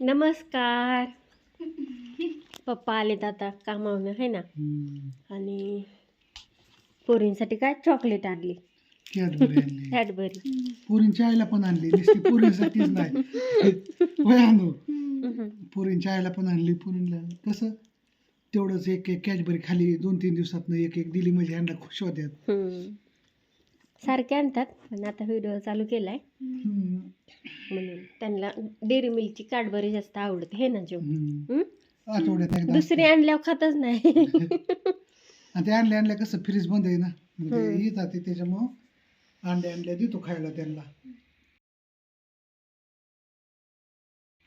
नमस्कार. पप्पा आलेत आता कामावनं आहे ना. आणि पोरींसाठी काय? चॉकलेट आणली. कॅडबरी आणली. कॅडबरी पुरींच्या आईला पण आणली. नुसती पुरींसाठीच नाही. होय आणू पुरींच्या आईला पण आणली. पुरींला कसं? तेवढंच एक एक कॅडबरी खाली दोन तीन दिवसात एक एक दिली म्हणजे ह्यांना खुश होत्यात. सारखे आणतात पण आता व्हिडिओ चालू केलाय. हम्म. म्हणून त्यांना डेअरी मिल्कची कॅडबरी जास्त आवडते हे ना जो हम्म. हम्म? आठवड्यात एकदा दुसरी आणल्यावर खातच नाही. आणि ते आणल्या आणल्या कसं फ्रीज बंद आहे ना? ते त्याच्यामुळं अंड्या आणल्या देतो खायला त्यांना.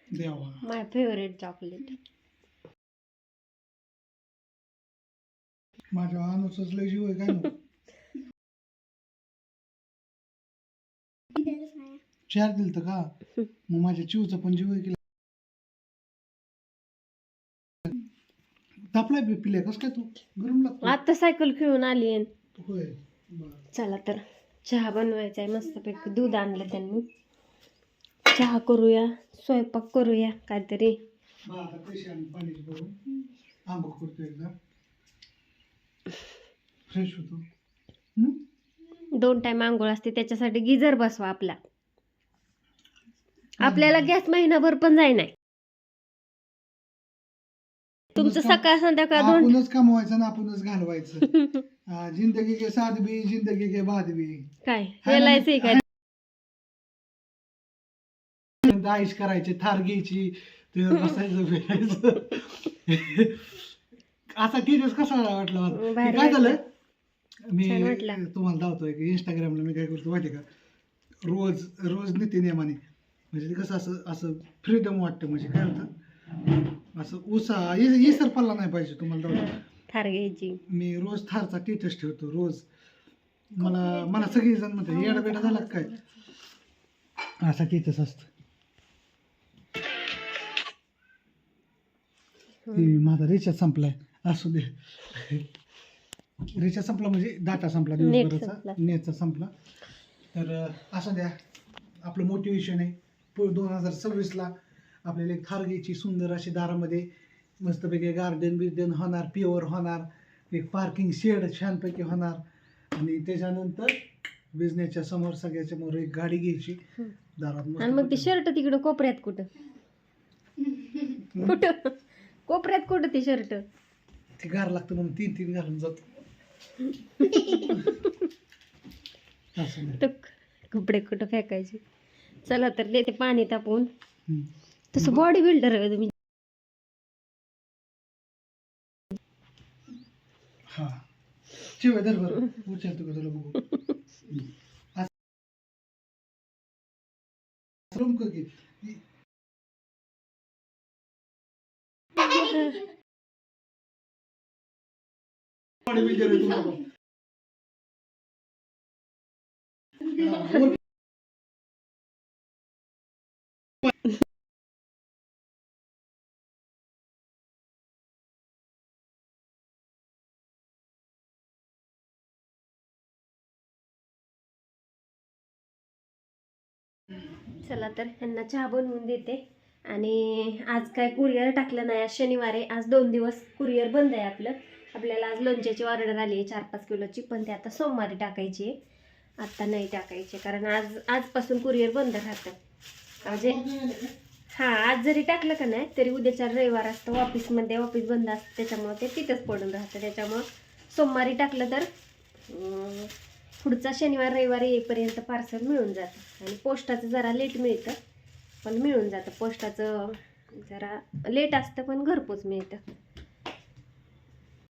देवा. My favourite chocolate. माझ्या अनुसच लय जीव आहे काय चार दिल तर का? मग माझ्या चिवचा पण जीव आहे की तापलाय बी पिल्या कस काय तू? गरम लागतो. आता सायकल खेळून आली आहे. होय बरं. चला तर चहा बनवायचा आहे मस्तपैकी दूध आणलं त्यांनी. चहा करूया स्वयंपाक करूया काहीतरी. बरं, आता पैसे आणि पाण्याची भरून आंघोळ करतो एकदा. फ्रेश होतो. हम्म? दोन टाइम आंघोळ असते त्याच्यासाठी गिजर बसवा आपला. आपल्याला गॅस महिनाभर पण जाय नाही. तुमचं सकाळ संध्याकाळ दोन आपणच कमवायचं ना आपणच घालवायचं. हा, जिंदगी के साथ भी जिंदगी के बाद भी. काय? एल काय आईश करायचे थार घ्यायची तिथं बसायचं फिरायचं. असा टीचर्स कसा वाटला मला? भारी हे काय झालं. मी छान वाटलं. तुम्हाला धावतोय की इंस्टाग्रामला मी काय करतो माहिती का? रोज रोज नित्यनियमाने म्हणजे ते कसं असं असं फ्रीडम वाटतं. म्हणजे काय होतं असं उसा इसर पडला नाही पाहिजे तुम्हाला थार घ्यायची. मी रोज थारचा टीचर्स ठेवतो रोज. मला मला सगळी जण म्हणते येडा बेडा झाला काय? असा टीचर्स असतो. माझा रिचार्ज संपलाय. असू दे. रिचार्ज संपला म्हणजे डाटा संपला दिवसभराचा. नेटचा संपला. तर असं द्या. आपलं मोटिवेशन आहे. दोन हजार सव्वीसला आपल्याला एक थार घ्यायची सुंदर अशी दारामध्ये मस्तपैकी गार्डन बिर्डन होणार प्युअर होणार एक पार्किंग शेड छानपैकी होणार. आणि त्याच्यानंतर बिझनेसच्या समोर सगळ्याच्या समोर एक गाडी घ्यायची. दारात आणि मग ते. शर्ट तिकडं कोपऱ्यात कुठं? कुठं? कोपऱ्यात कुठं ते शर्ट ते गार लागतं म्हणून तीन तीन घालून जातो. असं कपडे कुठं फेकायचे? चला तर देते पाणी तापवून. तसं बॉडी बिल्डर आहे तुम्ही हा शिवाय दर बरं विचारतो का तुला बघू असं- रूम कर की. Body builder आहे तुला बघ. हा, वर- चला तर ह्यांना चहा बनवून देते. आणि आज काय कुरिअर टाकलं नाही आज शनिवार आहे. आज दोन दिवस कुरिअर बंद आहे आपलं. आपल्याला आज लोणच्याची ऑर्डर आली आहे चार पाच किलोची पण ते आता सोमवारी टाकायची आहे. आत्ता नाही टाकायची कारण आज आजपासून कुरिअर बंद राहतं. म्हणजे हां आज जरी टाकलं का नाही तरी उद्याच्या रविवार असतं. ऑफिसमध्ये ऑफिस बंद असतं. त्याच्यामुळं ते तिथंच पडून राहतं. त्याच्यामुळं सोमवारी टाकलं तर पुढचा शनिवार रविवार येईपर्यंत पार्सल मिळून जातं. आणि पोस्टाचं जरा लेट मिळतं पण मिळून जातं. पोस्टाचं जरा लेट असतं पण घरपोच मिळतं.